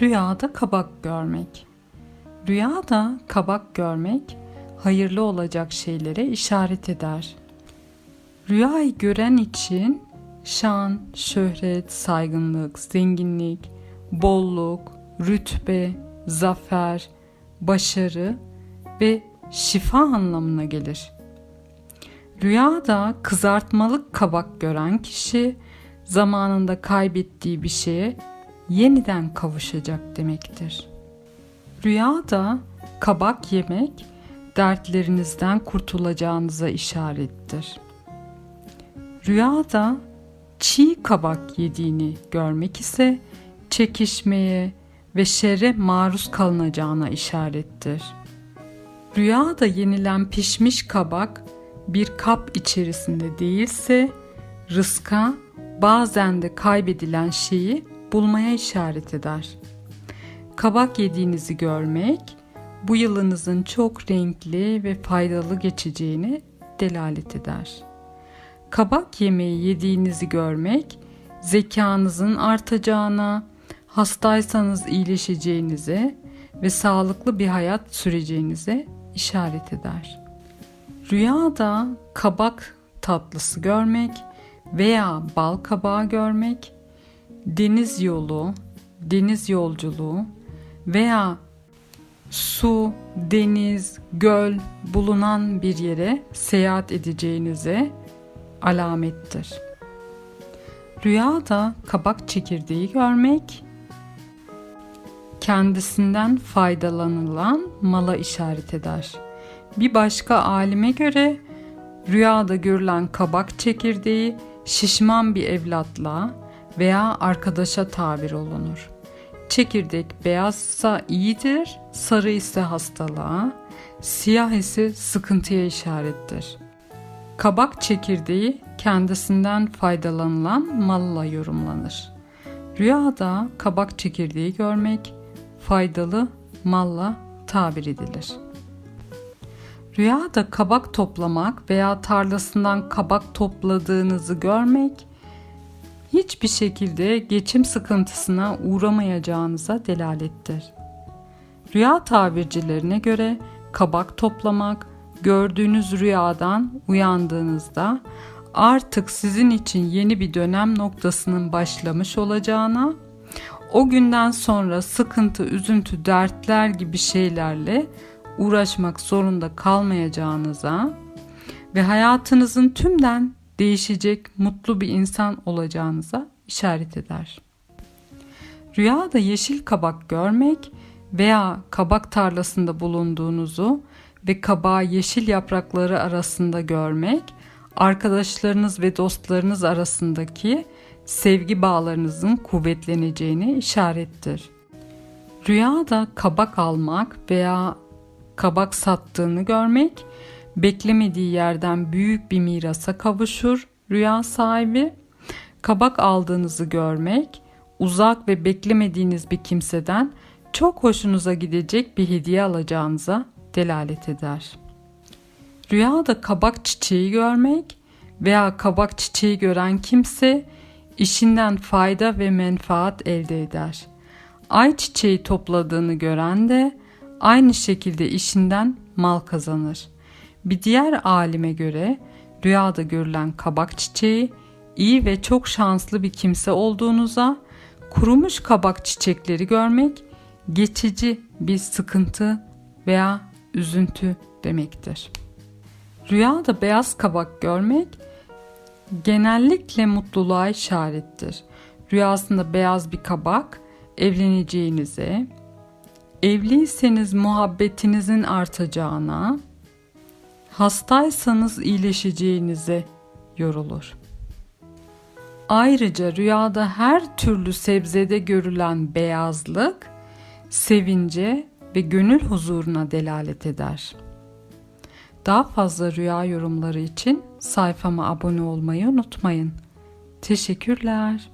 Rüyada kabak görmek. Rüyada kabak görmek hayırlı olacak şeylere işaret eder. Rüyayı gören için şan, şöhret, saygınlık, zenginlik, bolluk, rütbe, zafer, başarı ve şifa anlamına gelir. Rüyada kızartmalık kabak gören kişi zamanında kaybettiği bir şeye yeniden kavuşacak demektir. Rüyada kabak yemek dertlerinizden kurtulacağınıza işarettir. Rüyada çiğ kabak yediğini görmek ise çekişmeye ve şerre maruz kalınacağına işarettir. Rüyada yenilen pişmiş kabak bir kap içerisinde değilse rızka bazen de kaybedilen şeyi bulmaya işaret eder. Kabak yediğinizi görmek bu yılınızın çok renkli ve faydalı geçeceğini delalet eder. Kabak yemeği yediğinizi görmek zekanızın artacağına, hastaysanız iyileşeceğinize ve sağlıklı bir hayat süreceğinize işaret eder. Rüyada kabak tatlısı görmek veya bal kabağı görmek, deniz yolu, deniz yolculuğu veya su, deniz, göl bulunan bir yere seyahat edeceğinize alamettir. Rüyada kabak çekirdeği görmek kendisinden faydalanılan mala işaret eder. Bir başka alime göre rüyada görülen kabak çekirdeği şişman bir evlatla veya arkadaşa tabir olunur. Çekirdek beyazsa iyidir, sarı ise hastalığa, siyah ise sıkıntıya işarettir. Kabak çekirdeği kendisinden faydalanılan malla yorumlanır. Rüyada kabak çekirdeği görmek faydalı malla tabir edilir. Rüyada kabak toplamak veya tarlasından kabak topladığınızı görmek hiçbir şekilde geçim sıkıntısına uğramayacağınıza delalettir. Rüya tabircilerine göre kabak toplamak gördüğünüz rüyadan uyandığınızda artık sizin için yeni bir dönem noktasının başlamış olacağına, o günden sonra sıkıntı, üzüntü, dertler gibi şeylerle uğraşmak zorunda kalmayacağınıza ve hayatınızın tümden değişecek mutlu bir insan olacağınıza işaret eder. Rüyada yeşil kabak görmek veya kabak tarlasında bulunduğunuzu ve kabağı yeşil yaprakları arasında görmek, arkadaşlarınız ve dostlarınız arasındaki sevgi bağlarınızın kuvvetleneceğine işarettir. Rüyada kabak almak veya kabak sattığını görmek, beklemediği yerden büyük bir mirasa kavuşur rüya sahibi. Kabak aldığınızı görmek, uzak ve beklemediğiniz bir kimseden çok hoşunuza gidecek bir hediye alacağınıza delalet eder. Rüyada kabak çiçeği görmek veya kabak çiçeği gören kimse işinden fayda ve menfaat elde eder. Ay çiçeği topladığını gören de aynı şekilde işinden mal kazanır. Bir diğer alime göre rüyada görülen kabak çiçeği iyi ve çok şanslı bir kimse olduğunuza, kurumuş kabak çiçekleri görmek geçici bir sıkıntı veya üzüntü demektir. Rüyada beyaz kabak görmek genellikle mutluluğa işarettir. Rüyasında beyaz bir kabak evleneceğinize, evliyseniz muhabbetinizin artacağına, hastaysanız iyileşeceğinize yorulur. Ayrıca rüyada her türlü sebzede görülen beyazlık sevince ve gönül huzuruna delalet eder. Daha fazla rüya yorumları için sayfama abone olmayı unutmayın. Teşekkürler.